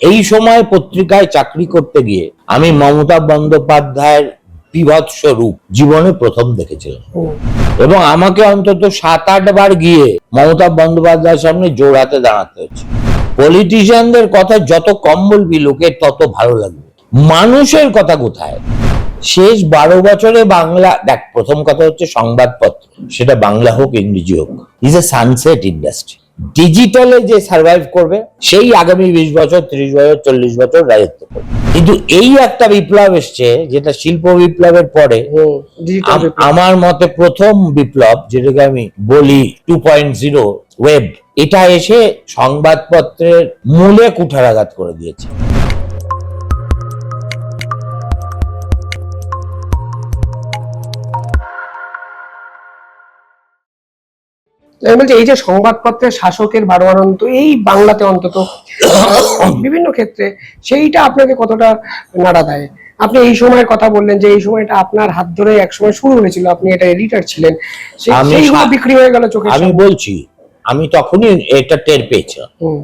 এই সময় পত্রিকায় চাকরি করতে গিয়ে আমি মমতা বন্দ্যোপাধ্যায়ের বিভৎস রূপ জীবনে প্রথম দেখেছিলাম। এবং আমাকে অন্তত সাত আট বার গিয়ে মমতা বন্দ্যোপাধ্যায়ের সামনে জোর হাতে দাঁড়াতে হয়েছে পলিটিশিয়ানদের কথা যত কম বলবি লোকের তত ভালো লাগবে। মানুষের কথা কোথায়? শেষ বারো বছরে বাংলা দেখ প্রথম কথা হচ্ছে সংবাদপত্র সেটা বাংলা হোক ইংরেজি হোক ইজ এ সানসেট ইন্ডাস্ট্রি ডিজিটালে যে সার্ভাইভ করবে সেই আগামী বিশ বছর ত্রিশ বছর চল্লিশ বছর রাজত্ব করবে কিন্তু এই একটা বিপ্লব এসছে যেটা শিল্প বিপ্লবের পরে। আমার মতে প্রথম বিপ্লব যেটাকে আমি বলি টু পয়েন্ট জিরো ওয়েব এটা এসে সংবাদপত্রের মূলে কুঠারাঘাত করে দিয়েছে আমি বলছি এই যে সংবাদপত্রের শাসকের বারোয়ারন্ত এই বাংলাতে অন্তত বিভিন্ন ক্ষেত্রে সেইটা আপনাকে কতটা নাড়া দেয়? আপনি এই সময়ের কথা বললেন যে এই সময়টা আপনার হাত ধরে এক সময় শুরু হয়েছিল আপনি এটা এডিটর ছিলেন সেই- বিক্রি হয়ে গেল চোখের আমি বলছি আমি তখনই এটা টের হুম,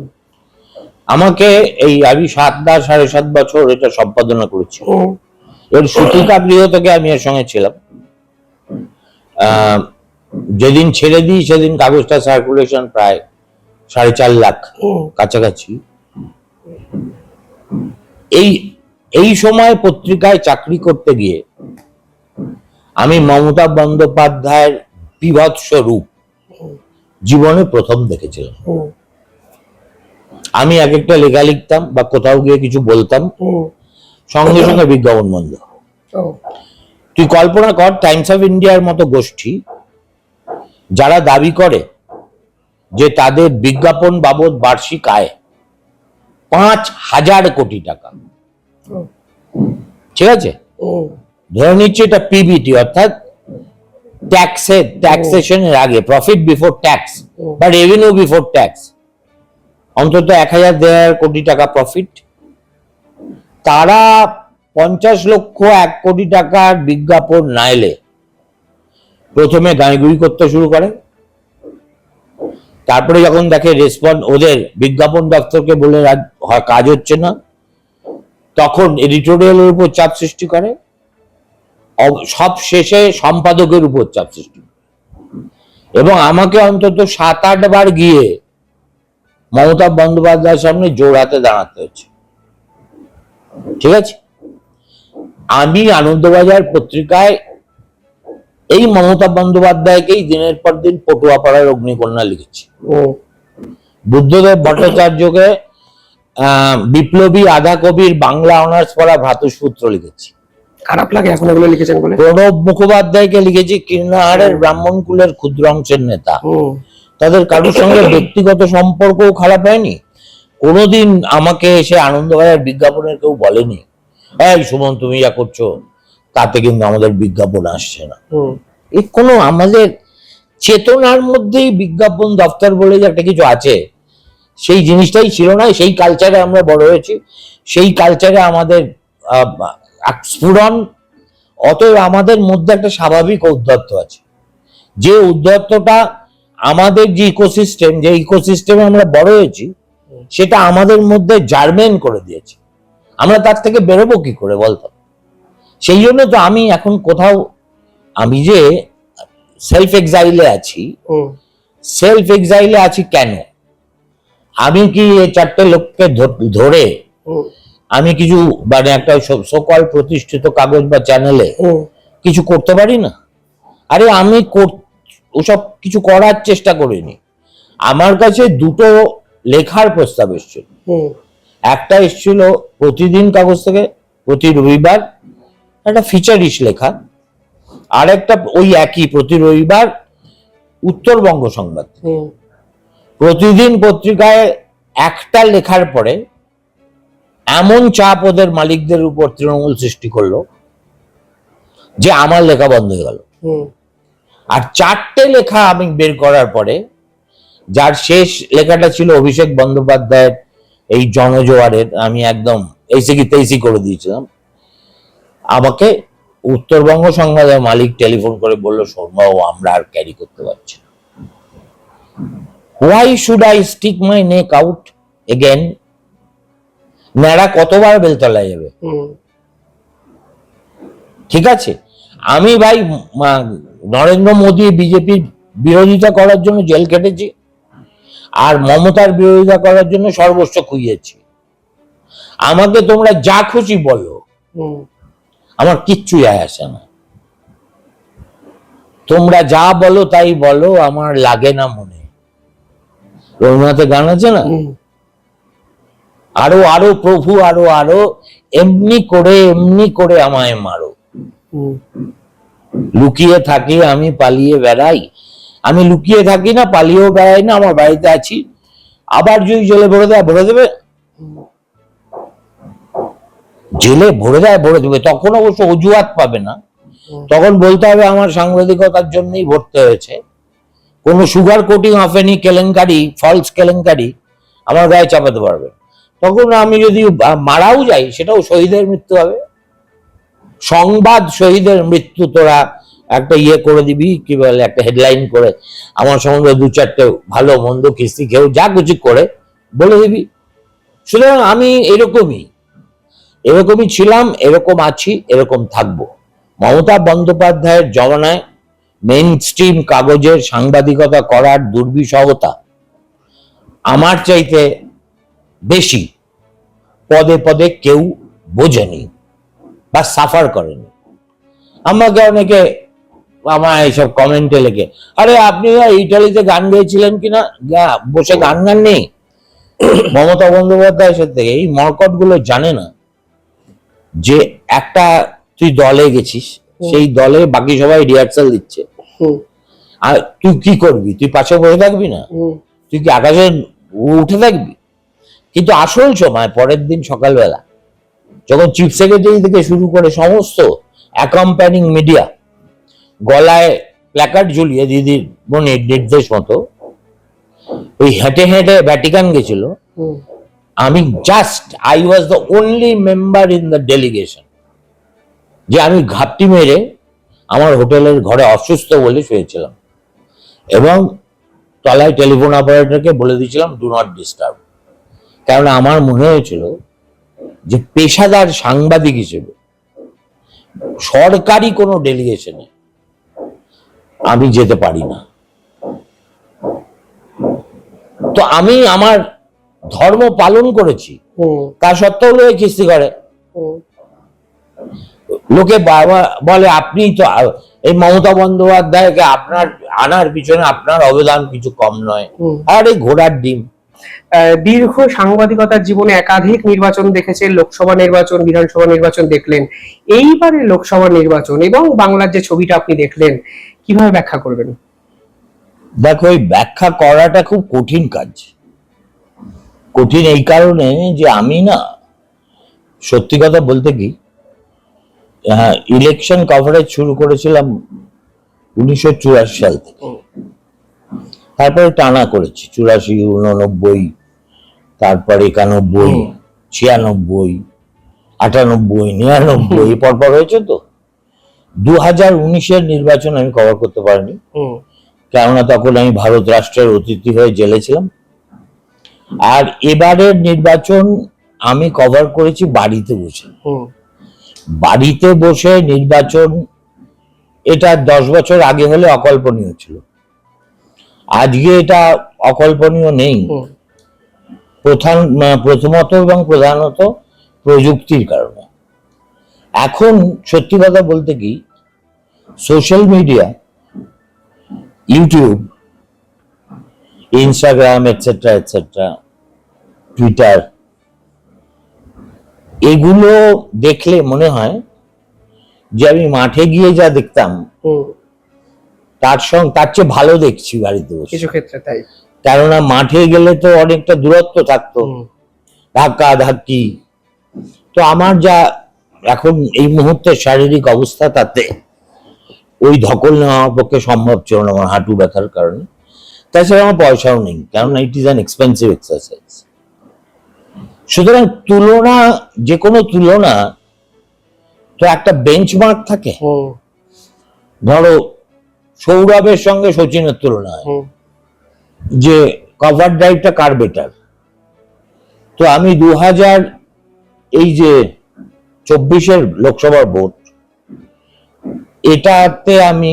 আমাকে এই আমি সাত বা সাড়ে সাত বছর এটা সম্পাদনা করেছি। এর সুতিকা গৃহ থেকে আমি এর সঙ্গে ছিলাম। আহ, যেদিন ছেড়ে দিই সেদিন কাগজটা সার্কুলেশন প্রায় সাড়ে চার লাখ কাছাকাছি। এই এই সময় পত্রিকায় চাকরি করতে গিয়ে আমি মমতা বন্দ্যোপাধ্যায়ের বিভৎস রূপ জীবনে প্রথম দেখেছিলাম। আমি এক একটা লেখা লিখতাম বা কোথাও গিয়ে কিছু বলতাম। সঙ্গে সঙ্গে বিজ্ঞাপন বন্ধ। তুই কল্পনা কর টাইমস অফ ইন্ডিয়ার মতো গোষ্ঠী যারা দাবি করে যে তাদের বিজ্ঞাপন বাবদ বার্ষিক আয় পাঁচ হাজার কোটি টাকা। ঠিক আছে? ধরে নিচ্ছে এটা পিবিটি অর্থাৎ ট্যাক্সের ট্যাক্সেশনের আগে প্রফিট বিফোর ট্যাক্স। বা রেভিনিউ বিফোর ট্যাক্স অন্তত এক হাজার দেড় কোটি টাকা প্রফিট তারা পঞ্চাশ লক্ষ এক কোটি টাকার বিজ্ঞাপন না এলে প্রথমে গাঁইগুড়ি করতে শুরু করে। তারপরে যখন দেখে রেসপন্ড ওদের বিজ্ঞাপন দপ্তরকে বলে কাজ হচ্ছে না, তখন এডিটোরিয়ালের উপর চাপ সৃষ্টি করে। সব শেষে সম্পাদকের উপর চাপ সৃষ্টি। এবং আমাকে অন্তত সাত, আট বার গিয়ে মমতা বন্দ্যোপাধ্যায়ের সামনে জোর হাতে দাঁড়াতে হচ্ছে। ঠিক আছে? আমি আনন্দবাজার পত্রিকায় এই মমতা বন্দ্যোপাধ্যায়কেই দিনের পর দিন পটুয়াপাড়ার অগ্নিকন্যা লিখেছি। বুদ্ধদেব ভট্টাচার্যকে বিপ্লবী আধা কবির বাংলা অনার্স পড়া ভ্রাতুষ্পুত্র লিখেছি। খারাপ লাগে এখন লিখেছেন বলে। প্রণব মুখোপাধ্যায়কে লিখেছি কীর্ণাহারের ব্রাহ্মণ কুলের ক্ষুদ্র অংশের নেতা। তাদের কারোর সঙ্গে ব্যক্তিগত সম্পর্কও খারাপ হয়নি। কোনোদিন আমাকে এসে আনন্দবাজার বিজ্ঞাপনের কেউ বলেনি এই সুমন তুমি যা করছ তাতে কিন্তু আমাদের বিজ্ঞাপন আসছে না। এই কোনো আমাদের চেতনার মধ্যেই বিজ্ঞাপন দপ্তর বলে যে একটা কিছু আছে সেই জিনিসটাই ছিল না সেই কালচারে আমরা বড় হয়েছি সেই কালচারে আমাদের স্ফুরণ অতএব আমাদের মধ্যে একটা স্বাভাবিক ঔদ্ধত্য আছে। যে উদ্ধত্তটা আমাদের যে ইকোসিস্টেম যে ইকোসিস্টেমে আমরা বড় হয়েছি সেটা আমাদের মধ্যে জার্মেন করে দিয়েছে। আমরা তার থেকে বেরোবো কি করে বলতো? সেই জন্য তো আমি এখন কোথাও আমি যে সেলফ এক্সাইলে আছি সেলফ এক্সাইলে আছি কেন? আমি কি এই চারটে লোককে ধরে আমি কিছু মানে একটা সকল প্রতিষ্ঠিত কাগজ বা চ্যানেলে কিছু করতে পারি না? আরে আমি ওসব কিছু করার চেষ্টা করিনি। আমার কাছে দুটো লেখার প্রস্তাব এসেছিল। একটা এসেছিল প্রতিদিন কাগজ থেকে প্রতি রবিবার একটা ফিচারিশ লেখা। আর একটা ওই একই প্রতি রবিবার উত্তরবঙ্গ সংবাদ। প্রতিদিন পত্রিকায় একটা লেখার পরে এমন চাপ ওদের মালিকদের উপর তৃণমূল সৃষ্টি করল যে আমার লেখা বন্ধ হয়ে গেল। হুম, আর চারটে লেখা আমি বের করার পরে যার শেষ লেখাটা ছিল অভিষেক বন্দ্যোপাধ্যায়ের এই জনজোয়ারের আমি একদম এইসে কি তেইসি করে দিয়েছিলাম। আমাকে উত্তরবঙ্গ সংবাদের মালিক টেলিফোন করে বলল শর্মাও আমরা আর ক্যারি করতে পারছি না। Why should I stick my neck out again ন্যাড়া কতবার বেলতলায় যাবে? ঠিক আছে? আমি ভাই নরেন্দ্র মোদী বিজেপির বিরোধিতা করার জন্য জেল কেটেছি আর মমতার বিরোধিতা করার জন্য সর্বস্ব খুইয়েছি। আমাকে তোমরা যা খুশি বলো। আমার কিচ্ছু যায় আসে না। তোমরা যা বলো তাই বলো আমার লাগে না মনে। রবীন্দ্রনাথের গান আছে না? আরও আরও প্রভু আরও আরও এমনি করে এমনি করে আমায় মারো। লুকিয়ে থাকি আমি পালিয়ে বেড়াই। আমি লুকিয়ে থাকি না পালিয়েও বেড়াই না আমার বাড়িতে আছি। আবার যদি জলে ভরে দেয় ভরে দেবে? জেলে ভরে দেয় ভরে দেবে তখন অবশ্য অজুহাত পাবে না। তখন বলতে হবে আমার সাংবাদিকতার জন্যই ভরতে হয়েছে। কোনো সুগার কোটিং অফেনি কেলেঙ্কারি ফলস কেলেঙ্কারি আমার গায়ে চাপাতে পারবে। তখন আমি যদি মারাও যাই, সেটাও শহীদের মৃত্যু হবে। সংবাদ শহীদের মৃত্যু তোরা একটা ইয়ে করে দিবি, কি বলে, একটা হেডলাইন করে। আমার সম্বন্ধে দু চারটে ভালো, মন্দ কিস্তি খেয়েও যা কিছু করে, বলে দিবি। সুতরাং আমি এরকমই। এরকমই ছিলাম, এরকম আছি, এরকম থাকব। মমতা বন্দ্যোপাধ্যায়ের জমানায় মেইন স্ট্রিম কাগজের সাংবাদিকতা করার দুর্বিষহতা আমার চাইতে বেশি পদে পদে কেউ বোঝেনি বা সাফার করেনি। আমাকে অনেকে আমার এইসব কমেন্টে লেগে আরে আপনি ইটালিতে গান গেয়েছিলেন কিনা? বসে গান গান নেই মমতা বন্দ্যোপাধ্যায়ের সাথে এই মরকটগুলো জানে না। যে একটা তুই দলে গেছিস সেই দলে বাকি সবাই রিহার্সাল দিচ্ছে। আর তুই কি করবি? তুই পাশে বসে থাকবি না? তুই কি আকাশে উঠে থাকবি? কিন্তু আসল সময় পরের দিন সকালবেলা যখন চিফ সেক্রেটারি থেকে শুরু করে সমস্ত অ্যাকম্প্যানিং মিডিয়া গলায় প্ল্যাকার্ড ঝুলিয়ে দিদির মনির নির্দেশ মতো ওই হেঁটে হেঁটে ভ্যাটিকান গেছিল। আমি just I was the only member in the delegation যে আমি ঘাপটি মেরে আমার হোটেলের ঘরে অসুস্থ বলে শুয়েছিলাম। এবং তলায় টেলিফোন অপারেটরকে বলে দিয়েছিলাম ডু নট ডিস্টার্ব কারণ আমার মনে হয়েছিল যে পেশাদার সাংবাদিক হিসেবে সরকারি কোনো ডেলিগেশনে আমি যেতে পারি না। তো আমি আমার ধর্ম পালন করেছি। তা সত্ত্বেও লোকে কিস্তি করে। লোকে বাবা বলে আপনি তো এই মমতা বন্দ্যোপাধ্যায়কে আপনার আনার পিছনে আপনার অবদান কিছু কম নয়। আর এই ঘোড়ার ডিম। দীর্ঘ সাংবাদিকতার জীবনে একাধিক নির্বাচন দেখেছেন লোকসভা নির্বাচন বিধানসভা নির্বাচন দেখলেন। এইবারে লোকসভা নির্বাচন এবং বাংলার যে ছবিটা আপনি দেখলেন কীভাবে ব্যাখ্যা করবেন? দেখো এই ব্যাখ্যা করাটা খুব কঠিন কাজ। কঠিন এই কারণে যে আমি না সত্যি কথা বলতে কি হ্যাঁ ইলেকশন কভারেজ শুরু করেছিলাম উনিশশো চুরাশি সাল থেকে। তারপরে টানা করেছি চুরাশি উননব্বই তারপর একানব্বই ছিয়ানব্বই আটানব্বই নিরানব্বই পরপর হয়েছে তো। দু হাজার উনিশের নির্বাচন আমি কভার করতে পারিনি। কেননা তখন আমি ভারত রাষ্ট্রের অতিথি হয়ে জেলে ছিলাম আর এবারের নির্বাচন আমি কভার করেছি বাড়িতে বসে। বাড়িতে বসে নির্বাচন এটা দশ বছর আগে হলে অকল্পনীয় ছিল। আজকে এটা অকল্পনীয় নেই। প্রধান প্রথমত এবং প্রধানত প্রযুক্তির কারণে। এখন সত্যি কথা বলতে কি social media YouTube Instagram etcetera etcetera Twitter এগুলো দেখলে মনে হয় যে আমি মাঠে গিয়ে যা দেখতাম তার সঙ্গে তার চেয়ে ভালো দেখছি বাড়িতে বসে। কিছু ক্ষেত্রে তাই। কেননা মাঠে গেলে তো অনেকটা দূরত্ব থাকতো। ধাক্কা ধাক্কি। তো আমার যা এখন এই মুহূর্তে শারীরিক অবস্থা তাতে ওই ধকল নেওয়া পক্ষে সম্ভব ছিল না আমার হাঁটু ব্যথার কারণে। তাছাড়া আমার পয়সাও নেই কেননা it is an expensive exercise সুতরাং তুলনা যে কোনো তুলনা তো একটা বেঞ্চমার্ক থাকে। ধরো সৌরভের সঙ্গে সচিনের তুলনা যে কভার ড্রাইভটা কার বেটার তো আমি দু হাজার এই যে চব্বিশের লোকসভার ভোট এটাতে আমি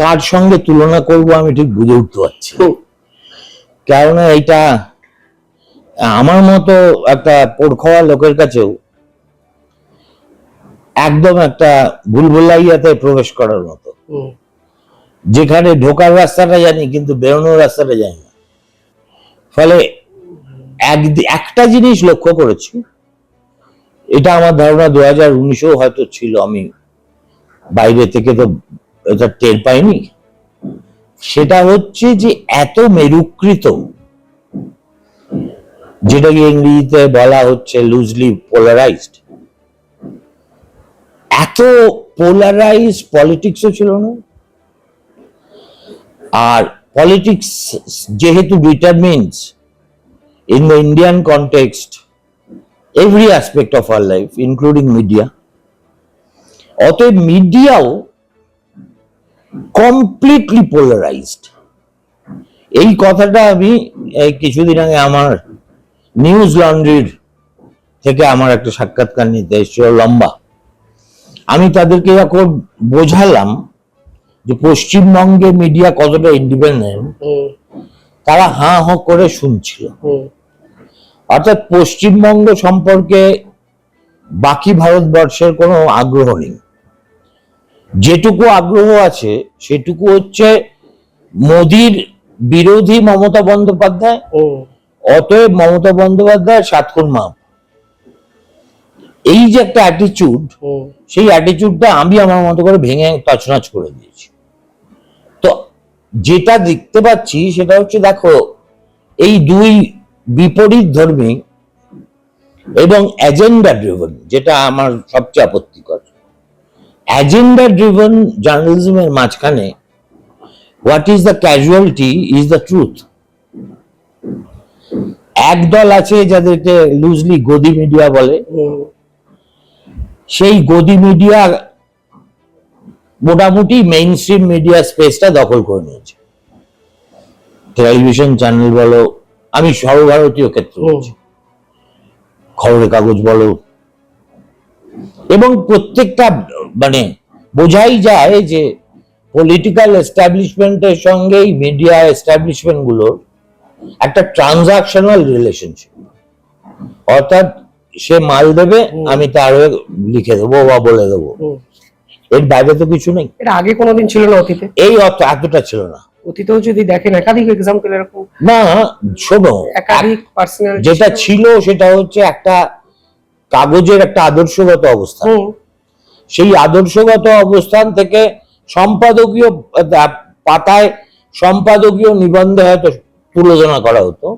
কার সঙ্গে তুলনা করব আমি ঠিক বুঝে উঠতে পারছি কেননা এটা আমার মতো একটা পোড় খাওয়া লোকের কাছেও একদম একটা ভুলভুলাইয়াতে প্রবেশ করার মতো। যেখানে ঢোকার রাস্তাটা জানি কিন্তু বেরোনোর রাস্তাটা জানি না। ফলে এক একটা জিনিস লক্ষ্য করেছি এটা আমার ধারণা দু হাজার উনিশেও হয়তো ছিল আমি বাইরে থেকে তো এটা টের পাইনি? সেটা হচ্ছে যে এত মেরুকৃত যেটাকে ইংরেজিতে বলা হচ্ছে লুজলি পোলারাইজড এত পোলারাইজ পলিটিক্সও ছিল না? আর পলিটিক্স যেহেতু determines in the Indian context every aspect of our life including media অতএব মিডিয়াও কমপ্লিটলি পোলারাইজড এই কথাটা আমি কিছুদিন আগে আমার নিউজ লন্ড্রির থেকে আমার একটা সাক্ষাৎকার নিতে এসেছিল লম্বা। আমি তাদেরকে যখন বোঝালাম যে পশ্চিমবঙ্গে মিডিয়া কতটা ইন্ডিপেন্ডেন্ট তারা হাঁ হ করে শুনছিল। অর্থাৎ পশ্চিমবঙ্গ সম্পর্কে বাকি ভারতবর্ষের কোনো আগ্রহ নেই। যেটুকু আগ্রহ আছে সেটুকু হচ্ছে মোদির বিরোধী মমতা বন্দ্যোপাধ্যায় হুম, অতএব মমতা বন্দ্যোপাধ্যায় সাতক্ষণ মাপ এই যে একটা অ্যাটিচিউড সেই অ্যাটিচিউডটা আমি আমার মতো করে ভেঙে তছনছ করে দিয়েছি। তো যেটা দেখতে পাচ্ছি সেটা হচ্ছে দেখো এই দুই বিপরীত ধর্মী এবং এজেন্ডা ড্রিভেন যেটা আমার সবচেয়ে আপত্তিকর। এজেন্ডা ড্রিভেন জার্নালিজমের মাঝখানে what is the casualty is the truth একদল আছে যাদেরকে লুজলি গদি মিডিয়া বলে। সেই গদি মিডিয়া মোটামুটি মেইন স্ট্রিম মিডিয়া স্পেসটা দখল করে নিয়েছে। টেলিভিশন চ্যানেল বলো আমি সর্বভারতীয় ক্ষেত্রে খবরের কাগজ বলো এবং প্রত্যেকটা মানে বোঝাই যায় যে পলিটিক্যাল এস্টাবলিশমেন্টের সঙ্গে এই মিডিয়া এস্টাবলিশমেন্টগুলোর একটা ট্রানজাকশনাল রিলেশনশিপ অর্থাৎ সে মাল দেবে আমি তার লিখে দেবো বা বলে দেবো। এর বাইরে তো কিছু নেই। এটা আগে কোনোদিন ছিল না অতীতে। এই অর্থ এতটা ছিল না। অতীতেও যদি দেখেন একাধিক এক্সাম্পল এরকম। না শোনো একাধিক পার্সোনাল যেটা ছিল সেটা হচ্ছে একটা কাগজের একটা আদর্শগত অবস্থান। সেই আদর্শগত অবস্থান থেকে সম্পাদকীয় পাতায় সম্পাদকীয় নিবন্ধে হয়তো তুলনা করা হতো।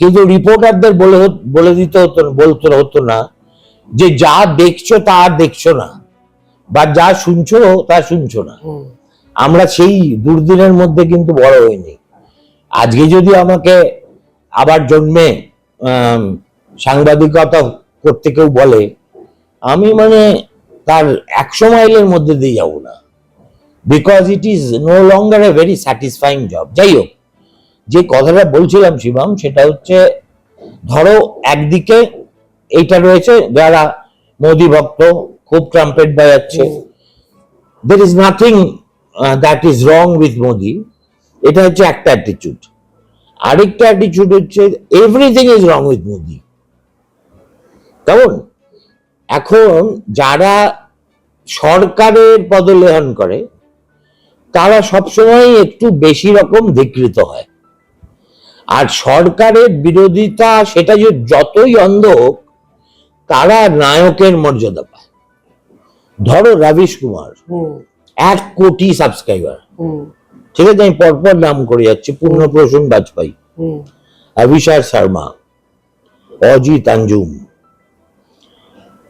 কিন্তু রিপোর্টারদের বলে বলে দিতে হতো বলতে হতো না যে যা দেখছ তা আর দেখছ না বা যা শুনছো তা শুনছো না। আমরা সেই দুর্দিনের মধ্যে কিন্তু বড় হইনি। আজকে যদি আমাকে আবার জন্মে সাংবাদিকতা করতে কেউ বলে, আমি মানে তার একশো মাইলের মধ্যে দিয়ে যাব না। Because it is no longer a very satisfying job যাই হোক, যে কথাটা বলছিলাম শিবম, সেটা হচ্ছে, ধরো একদিকে এইটা রয়েছে, যারা মোদি ভক্ত, খুব ট্রাম্পেট বাজাচ্ছে there is nothing that is wrong with Modi এটা হচ্ছে একটা অ্যাটিচিউড আরেকটা অ্যাটিচিউড হচ্ছে everything is wrong with Modi কেমন? এখন যারা সরকারের পদলেহন করে তারা সবসময় একটু বেশি রকম ধিকৃত হয়। আর সরকারের বিরোধিতা সেটা যে যতই অন্ধ হোক তারা নায়কের মর্যাদা পায়। ধরো রবিশ কুমার এক কোটি সাবস্ক্রাইবার ঠিক আছে আমি পরপর নাম করে যাচ্ছি পূর্ণপ্রসূন বাজপেয়ী। হুম। অভিষার শর্মা অজিত আঞ্জুম।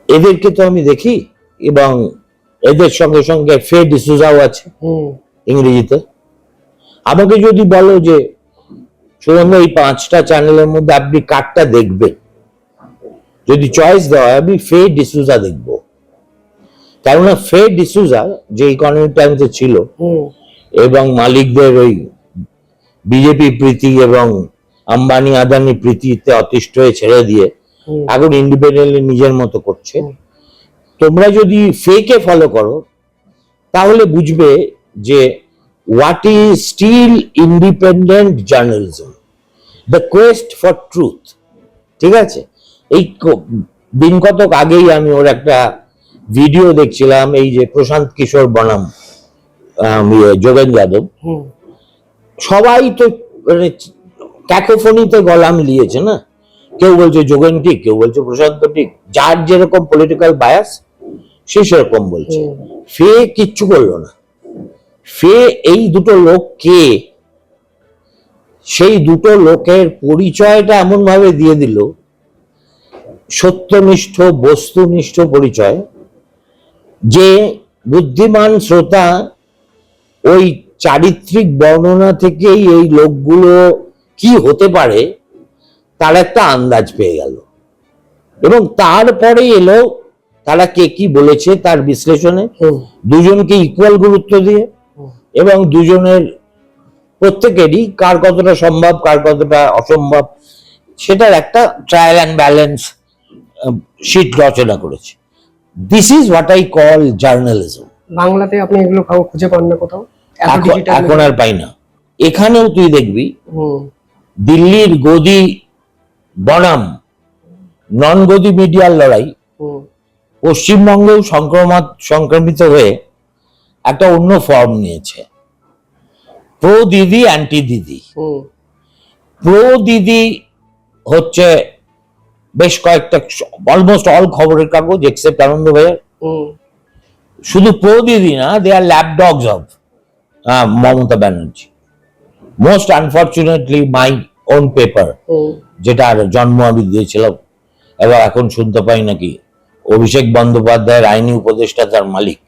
এদেরকে তো আমি দেখি এবং এদের সঙ্গে সঙ্গে ফে ডিসুজাও আছে ইংরেজিতে। আমাকে যদি বলো যে সুগন্ধ এই পাঁচটা চ্যানেলের মধ্যে আপনি কারটা দেখবেন যদি চয়েস দেওয়া হয় আমি ফে ডিসুজা দেখব। কেননা ফে ডিসুজা যে ইকোনমিক টাইমসে ছিল এবং মালিকদের ওই বিজেপি প্রীতি এবং আম্বানি আদানি প্রীতিতে অতিষ্ঠ হয়ে ছেড়ে দিয়ে। এখন ইন্ডিপেন্ডেন্টলি নিজের মতো করছে। তোমরা যদি ফেকে ফলো করো তাহলে বুঝবে যে what is still independent journalism the quest for truth ঠিক আছে? এই দিন কতক আগেই আমি ওর একটা ভিডিও দেখছিলাম এই যে প্রশান্ত কিশোর বনাম ইয়ে, যোগেন যাদব। সবাই তো মানে ক্যাকোফোনিতে গলা মিলিয়েছে না? কেউ বলছে যোগেন ঠিক কেউ বলছে প্রশান্ত ঠিক যার যেরকম পলিটিক্যাল বায়াস সে সেরকম বলছে। ফে কিচ্ছু করল না। ফে এই দুটো লোক কে সেই দুটো লোকের পরিচয়টা এমন ভাবে দিয়ে দিল সত্যনিষ্ঠ বস্তুনিষ্ঠ পরিচয় যে বুদ্ধিমান শ্রোতা ওই চারিত্রিক বর্ণনা থেকেই এই লোকগুলো কি হতে পারে তার একটা আন্দাজ পেয়ে গেল। এবং তারপরে এলো তারা কে কি বলেছে তার বিশ্লেষণে? দুজনকে ইকুয়াল গুরুত্ব দিয়ে এবং দুজনের প্রত্যেকেরই কার কতটা সম্ভব কার কতটা অসম্ভব সেটার একটা ট্রায়াল অ্যান্ড ব্যালেন্স শিট রচনা করেছে। This is what I call journalism বাংলাতে আপনি এগুলো খুঁজে পান না কোথাও? এখন আর পাই না। এখানেও তুই দেখবি দিল্লির গদি বনাম নন গদি মিডিয়ার লড়াই পশ্চিমবঙ্গেও সংক্রমণ সংক্রমিত হয়ে একটা অন্য ফর্ম নিয়েছে। প্রো দিদি অ্যান্টি দিদি। প্রো দিদি হচ্ছে বেশ কয়েকটা অলমোস্ট অল খবরের কাগজ এক্সেপ্ট আনন্দবাজার হুম। শুধু প্রো দিদি না they are lapdogs of Mamata Banerjee. Most unfortunately my own paper যেটার জন্ম আমি দিয়েছিলাম। এবার এখন শুনতে পাই নাকি অভিষেক বন্দ্যোপাধ্যায়ের আইনি উপদেষ্টা তার মালিক।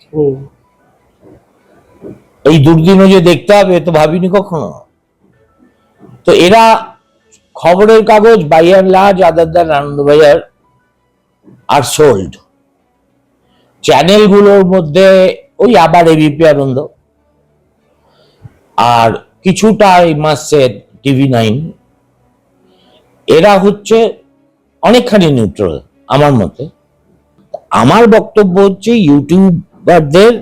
এই দুর্দিনও যে দেখতে হবে তো ভাবিনি কখনো। তো এরা খবরের কাগজ বাইয়ার লাজ আদারদার আনন্দবাজার আর সোল্ড চ্যানেলগুলোর মধ্যে ওই আবার এবিপি আনন্দ আর কিছুটা এই মাসে টিভি নাইন এরা হচ্ছে অনেকখানি নিউট্রাল আমার মতে। আমার বক্তব্য হচ্ছে ইউটিউবারদের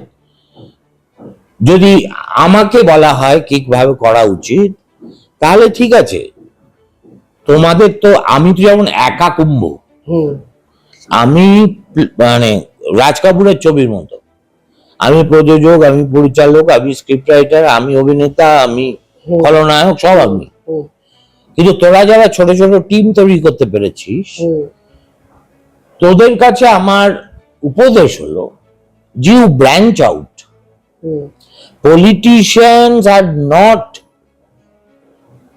যদি আমাকে বলা হয় কীভাবে করা উচিত তাহলে ঠিক আছে। তোমাদের তো আমি তো যেমন একা কুম্ভ। আমি মানে রাজ কাপুরের ছবির মতো। আমি প্রযোজক আমি পরিচালক আমি স্ক্রিপ্ট রাইটার আমি অভিনেতা আমি। খলনায়ক সব আমি। কিন্তু তোরা যারা ছোট ছোট টিম তৈরি করতে পেরেছিস তোদের কাছে আমার উপদেশ হলো you branch out hmm. Politicians are not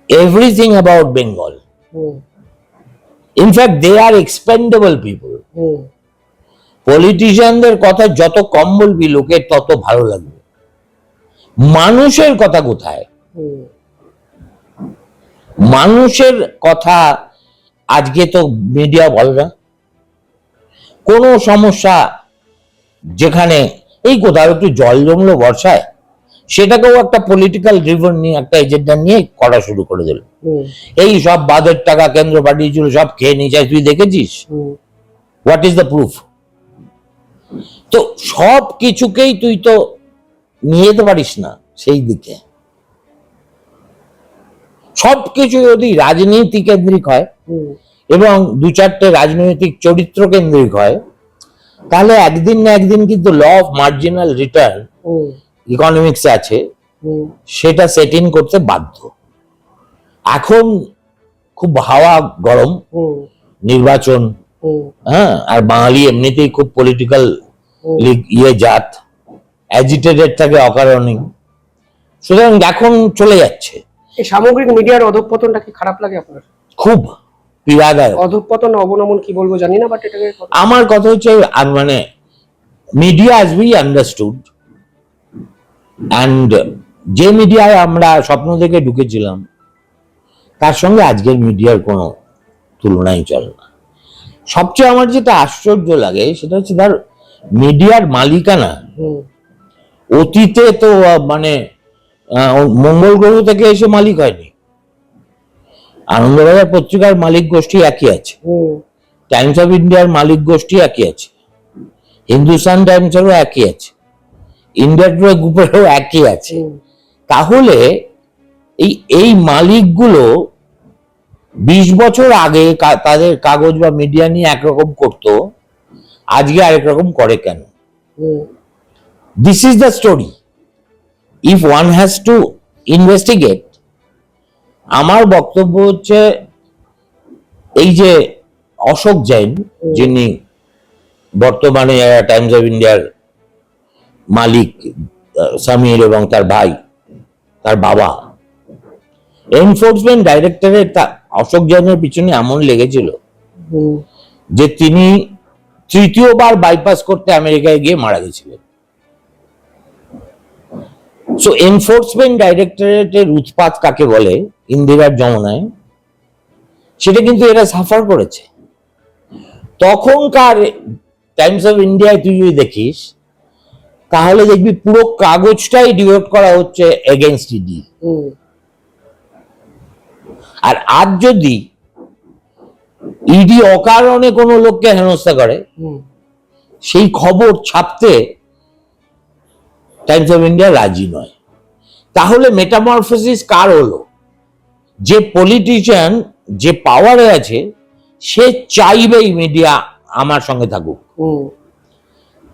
everything about Bengal. Hmm. In fact, they are expendable people. Hmm. পলিটিশিয়ানদের কথা যত কম বলবি লোকের তত ভালো লাগবে। মানুষের কথা কোথায়? মানুষের কথা আজকে তো মিডিয়া বলে না। কোনো সমস্যা যেখানে এই কোথাও একটু জল জমলো বর্ষায় সেটাকেও একটা পলিটিক্যাল ড্রিভন নিয়ে একটা এজেন্ডা নিয়ে করা শুরু করে দিল। এই সব বাদের টাকা কেন্দ্র পাঠিয়েছিল সব খেয়ে নিয়ে যায় তুই দেখেছিস? হোয়াট ইজ দ্য প্রুফ তো সব কিছুকেই তুই তো নিয়ে যেতে পারিস না সেই দিকে। সব কিছু যদি রাজনীতি কেন্দ্রিক হয় এবং দু চারটে রাজনৈতিক চরিত্র কেন্দ্রিক হয় তাহলে একদিন না একদিন কিন্তু law of marginal return economics আছে সেটা সেট ইন করতে বাধ্য। এখন খুব হাওয়া গরম নির্বাচন হ্যাঁ আর বাঙালি এমনিতেই খুব পলিটিক্যাল ইয়ে জাত অ্যাজিটেটেড থাকে অকারণে সুতরাং এখন চলে যাচ্ছে। এই সামগ্রিক মিডিয়ার অধঃপতনটা কি খারাপ লাগে আপনার? খুব পীড়াদায়ক। অধঃপতন অবনমন কি বলব জানি না বাট এটাকে আমার কথা হচ্ছে আর মানে মিডিয়া আজ উই আন্ডারস্টুড অ্যান্ড যে মিডিয়ায় আমরা স্বপ্ন দেখে ঢুকেছিলাম তার সঙ্গে আজকের মিডিয়ার কোনো তুলনাই চলে না। সবচেয়ে আমার যেটা আশ্চর্য লাগে সেটা হচ্ছে ধর মিডিয়ার মালিকানা। অতীতে তো মানে মঙ্গল গ্রহ থেকে এসে মালিক হয়নি। আনন্দবাজার পত্রিকার মালিক গোষ্ঠী একই আছে। টাইমস অফ ইন্ডিয়ার মালিক গোষ্ঠী একই আছে। হিন্দুস্তান টাইমসেরও একই আছে। ইন্ডিয়া টুডে গ্রুপেরও একই আছে। তাহলে এই এই মালিকগুলো বিশ বছর আগে তাদের কাগজ বা মিডিয়া নিয়ে একরকম করতো আজকে আরেক রকম করে কেন? This is the story if one has to investigate আমার বক্তব্য হচ্ছে এই যে অশোক জৈন যিনি বর্তমানে টাইমস অফ ইন্ডিয়ার মালিক সমীর এবং তার ভাই তার বাবা। এনফোর্সমেন্ট ডাইরেক্টরের অশোক জৈনের পিছনে এমন লেগেছিল যে তিনি তৃতীয়বার বাইপাস করতে আমেরিকায় গিয়ে মারা গেছিলেন। সো এনফোর্সমেন্ট ডাইরেক্টরেটের উৎপাত কাকে বলে? ইন্দিরার যমুনায়। সেটা কিন্তু এরা সাফার করেছে। তখনকার টাইমস অফ ইন্ডিয়ায় তুই যদি দেখিস তাহলে দেখবি পুরো কাগজটাই ডিভোট করা হচ্ছে এগেনস্ট ইডি আর আজ যদি ইডি অকারণে কোনো লোককে হেনস্থা করে সেই খবর ছাপতে টাইমস অফ ইন্ডিয়া রাজি নয়। তাহলে মেটামরফোসিস কার হলো? যে পলিটিশিয়ান যে পাওয়ারে আছে সে চাইবেই মিডিয়া আমার সঙ্গে থাকুক।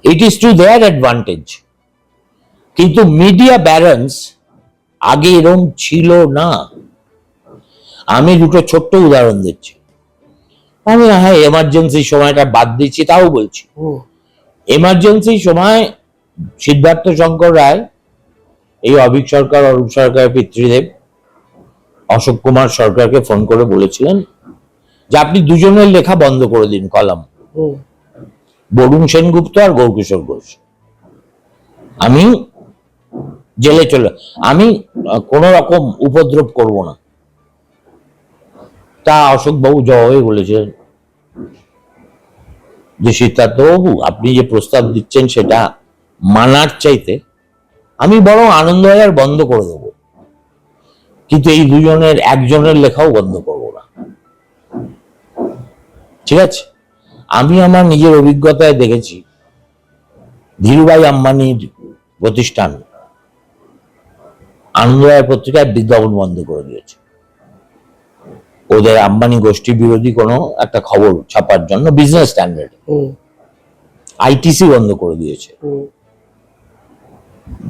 It is to their advantage কিন্তু মিডিয়া ব্যালেন্স আগে এরম ছিল না। আমি দুটো ছোট্ট উদাহরণ দিচ্ছি। আমি হ্যাঁ এমার্জেন্সি সময়টা বাদ দিচ্ছি তাও বলছি। এমার্জেন্সি সময় সিদ্ধার্থ শঙ্কর রায় এই অভিক সরকার অরূপ সরকারের পিতৃদেব অশোক কুমার সরকারকে ফোন করে বলেছিলেন যে আপনি দুজনের লেখা বন্ধ করে দিন কলাম। বরুণ সেনগুপ্ত আর গৌরকিশোর ঘোষ। আমি জেলে চলে আমি কোনো রকম উপদ্রব করব না। তা অশোক বাবু জবাবে বলেছেন যে সিদ্ধার্থ আপনি যে প্রস্তাব দিচ্ছেন সেটা মানার চাইতে আমি বরং আনন্দবাজার বন্ধ করে দেবো। কিন্তু এই দুজনের একজনের লেখাও বন্ধ করব না। ঠিক আছে? আমি আমার নিজের অভিজ্ঞতায় দেখেছি ধীরুভাই আম্বানির প্রতিষ্ঠান আনন্দবাজার পত্রিকায় বিজ্ঞাপন বন্ধ করে দিয়েছে। ওদের আম্বানি গোষ্ঠী বিরোধী কোনো একটা খবর ছাপার জন্য বিজনেস স্ট্যান্ডার্ড হুম, আইটিসি বন্ধ করে দিয়েছে।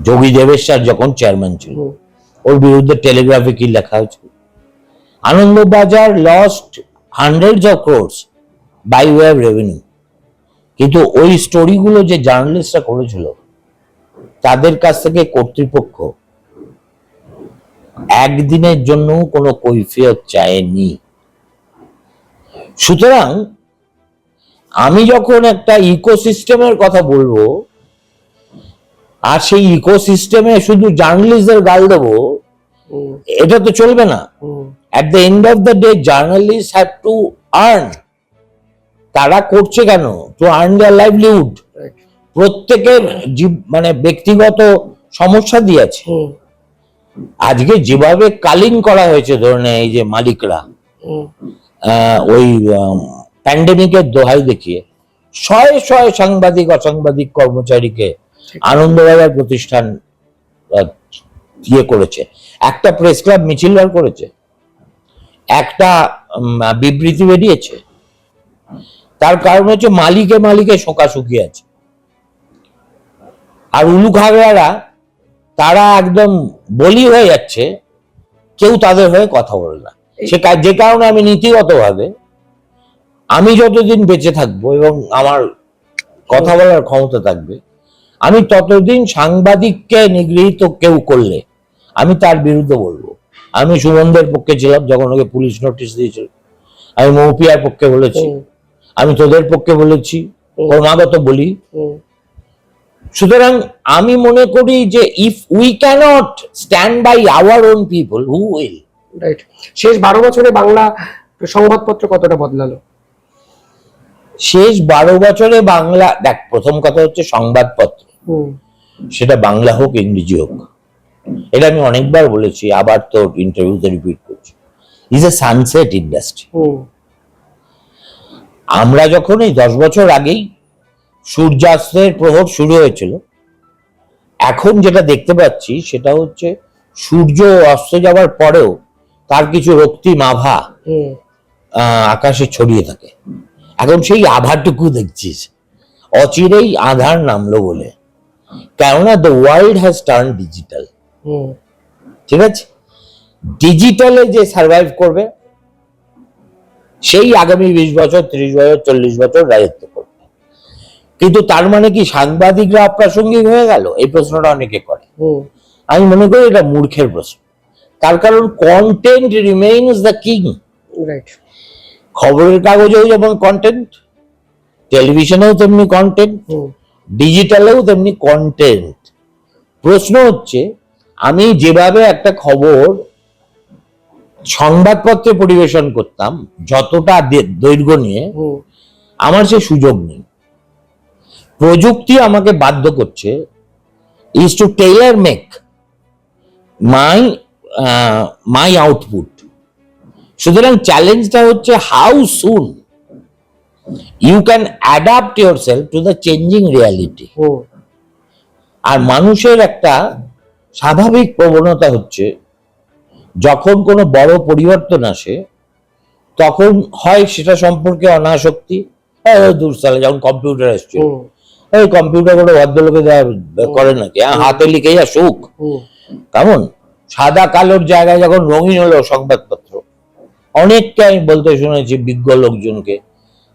যোগী দেবেশ্বর যখন চেয়ারম্যান ছিল ওর বিরুদ্ধে টেলিগ্রাফে কি লেখা হয়েছে Anandabazar lost hundreds of crores by way of revenue কিন্তু ওই স্টোরিগুলো যে জার্নালিস্টরা করেছিল তাদের কাছ থেকে কর্তৃপক্ষ একদিনের জন্য কোনো কৈফিয়ত চায়নি। সুতরাং আমি যখন একটা ইকোসিস্টেমের কথা বলব আর সেই ইকোসিস্টেমে শুধু জার্নালিস্টদের গাল দেবো এটা তো চলবে না। At the end of the day journalist have to earn তারা করছে কেন? টু আর্ন দেয়ার লাইভলিহুড প্রত্যেকের মানে ব্যক্তিগত সমস্যা দিয়েছে আজকে যেভাবে কালিং করা হয়েছে ধরুন এই যে মালিকরা ওই প্যান্ডেমিকের দোহাই দেখিয়ে শয়ে শয়ে সাংবাদিক অসাংবাদিক কর্মচারীকে আনন্দবাজার প্রতিষ্ঠান ইয়ে করেছে। একটা প্রেস ক্লাব মিছিল বার করেছে। একটা বিবৃতি বেরিয়েছে। তার কারণ হচ্ছে মালিকে মালিকে শোকাশুকি আছে। আর উলু খাগড়ারা তারা একদম বলি হয়ে যাচ্ছে, কেউ তাদের হয়ে কথা বলে না। সে যে কারণে আমি নীতিগতভাবে, আমি যতদিন বেঁচে থাকব এবং আমার কথা বলার ক্ষমতা থাকবে আমি ততদিন সাংবাদিককে নিগৃহীত কেউ করলে আমি তার বিরুদ্ধে বলব। আমি সুমনদের পক্ষে ছিলাম যখন ওকে পুলিশ নোটিশ দিয়েছিল। আমি মৌপিয়ার পক্ষে বলেছি। আমি তোদের পক্ষে বলেছি। ক্রমাগত বলি। সুতরাং আমি মনে করি যে if we can't stand by our own people who will right. শেষ বারো বছরে বাংলা সংবাদপত্র কতটা বদলালো? শেষ বারো বছরে বাংলা দেখ প্রথম কথা হচ্ছে সংবাদপত্র। সেটা বাংলা হোক ইংরেজি হোক। এটা আমি অনেকবার বলেছি আবার তো ইন্টারভিউতে রিপিট করছি। ইজ এ সানসেট ইন্ডাস্ট্রি আমরা যখন এই দশ বছর আগেই সূর্যাস্তের প্রভাব শুরু হয়েছিল এখন যেটা দেখতে পাচ্ছি সেটা হচ্ছে সূর্য অস্ত যাওয়ার পরেও তার কিছু রক্তিম আভা আকাশে ছড়িয়ে থাকে। এখন সেই আভাটুকু দেখছিস। অচিরেই আধার নামলো বলে। কেননা the world has turn digital hmm. ঠিক আছে? ডিজিটালে যে সার্ভাইভ করবে সেই আগামী বিশ বছর ত্রিশ বছর চল্লিশ বছর রাজত্ব করবে। কিন্তু তার মানে কি সাংবাদিকরা অপ্রাসঙ্গিক হয়ে গেল? এই প্রশ্নটা অনেকে করে। হুম। আমি মনে করি এটা মূর্খের প্রশ্ন। তার কারণ content remains the king right খবরের কাগজেও যেমন কন্টেন্ট টেলিভিশনেও তেমনি কন্টেন্ট ডিজিটালেও তেমনি কন্টেন্ট প্রশ্ন হচ্ছে আমি যেভাবে একটা খবর সংবাদপত্রে পরিবেশন করতাম যতটা দৈর্ঘ্য নিয়ে আমার সে সুযোগ নেই। প্রযুক্তি আমাকে বাধ্য করছে। Is to tailor make my my output সুতরাং চ্যালেঞ্জটা হচ্ছে how soon you can adapt yourself to the changing reality আর মানুষের একটা স্বাভাবিক প্রবণতা হচ্ছে যখন কোনো বড় পরিবর্তন আসে তখন হয় সেটা সম্পর্কে অনাসক্তি। দূর সালে যখন কম্পিউটার এসছে হুম এই কম্পিউটার করে ভদ্রলোকে করে নাকি হ্যাঁ, হাতে লিখে যা সুখ কেমন? সাদা কালোর জায়গায় যখন রঙিন হলো সংবাদপত্র অনেককে আমি বলতে শুনেছি বিজ্ঞ লোকজনকে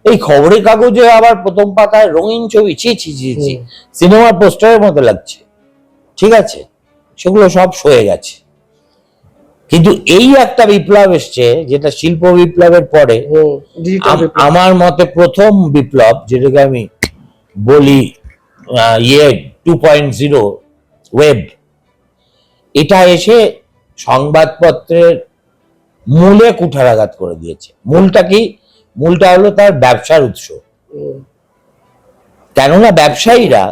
এই খবরের কাগজে আবার প্রথম পাতায় রঙিন ছবি ছি ছি ছি ছি সিনেমার পোস্টারের মতো লাগছে। ঠিক আছে? সেগুলো সব সয়ে গেছে। কিন্তু এই একটা বিপ্লব এসছে যেটা শিল্প বিপ্লবের পরে আমার মতে প্রথম বিপ্লব যেটাকে আমি বলি ইয়ে টু পয়েন্ট জিরো ওয়েব এটা এসে সংবাদপত্রের মূলে কুঠারাঘাত করে দিয়েছে। মূলটা কি? মূলটা হলো তার ব্যবসার উৎস। কেননা ব্যবসায়ীরা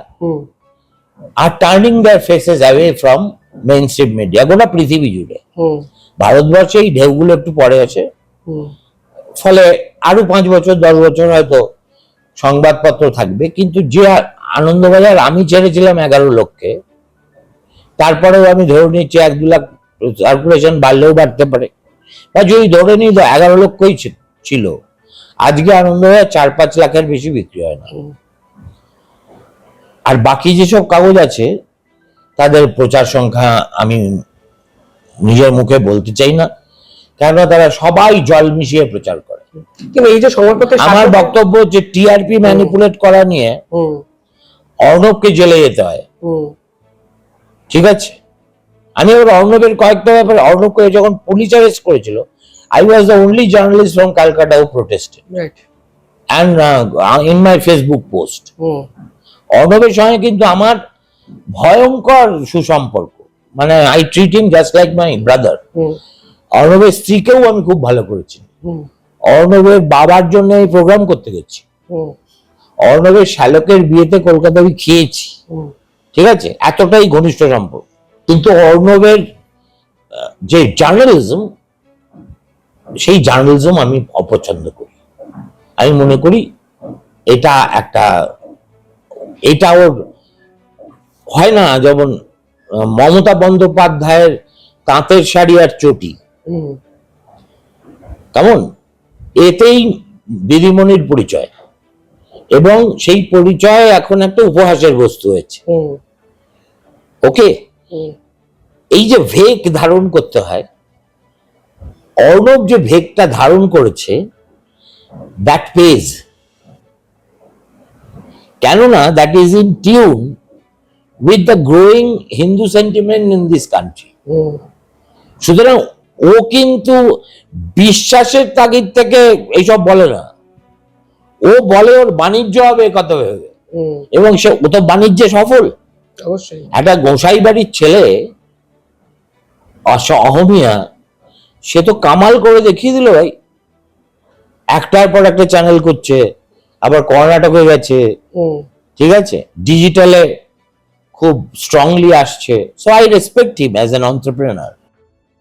are turning their faces away from mainstream media গোটা পৃথিবী জুড়ে। ভারতবর্ষে এই ঢেউগুলো একটু পরে আছে ফলে আরও পাঁচ বছর দশ বছর হয়তো সংবাদপত্র থাকবে কিন্তু যে আনন্দবাজার আমি ছেড়েছিলাম এগারো লক্ষে তারপরেও আমি ধরে নিচ্ছি এক দু লাখ সার্কুলেশন বাড়লেও বাড়তে পারে। বা যদি ধরে নিই তো এগারো লক্ষই ছিল। আজকে আনন্দবাজার চার পাঁচ লাখের বেশি বিক্রি হয় না। আর বাকি যেসব কাগজ আছে তাদের প্রচার সংখ্যা আমি নিজের মুখে বলতে চাই না কেননা তারা সবাই জল মিশিয়ে প্রচার করে। কিন্তু এই যে সংবাদপত্রের আমার বক্তব্য যে টিআরপি ম্যানিপুলেট করা নিয়ে অর্ণবকে জেলে যেতে হয়। ঠিক আছে? আমি এবার অর্ণবের কয়েকটা ব্যাপারে অর্ণবকে যখন পুলিশ অ্যারেস্ট করেছিল I was the only journalist from Calcutta who protested right and in my Facebook post hmm অর্ণবের সঙ্গে কিন্তু আমার ভয়ঙ্কর সুসম্পর্ক। মানে I treat him just like my brother অর্ণবের স্ত্রীকেও আমি খুব ভালো করেছি। অর্ণবের বাবার জন্য আমি প্রোগ্রাম করতে গেছি। অর্ণবের শ্যালকের বিয়েতে কলকাতা আমি খেয়েছি। ঠিক আছে? এতটাই ঘনিষ্ঠ সম্পর্ক। কিন্তু অর্ণবের যে জার্নালিজম সেই জার্নালিজম আমি অপছন্দ করি। আমি মনে করি এটা একটা এটা ওর হয় না যেমন মমতা বন্দ্যোপাধ্যায়ের তাঁতের শাড়ি আর চটি। কেমন? এতেই দিদিমণির পরিচয়। এবং সেই পরিচয় এখন একটা উপহাসের বস্তু হয়েছে। ওকে? এই যে ভেক ধারণ করতে হয় অর্ণব যে ভেকটা ধারণ করেছে দ্যাট পেজ কেননা that is in tune with the growing Hindu sentiment in this country সুতরাং ও কিন্তু বিশ্বাসের তাগিদ থেকে এইসব বলে না। ও বলে ওর বাণিজ্য হবে কথা ভেবে। এবং সে ও তো বাণিজ্যে সফল। অবশ্যই। একটা গোসাই বাড়ির ছেলে অহমিয়া সে তো কামাল করে দেখিয়ে দিল ভাই। একটার পর একটা চ্যানেল করছে আবার কর্ণাটকে গেছে। ঠিক আছে? ডিজিটালে খুব স্ট্রংলি আসছে। So I respect him as an entrepreneur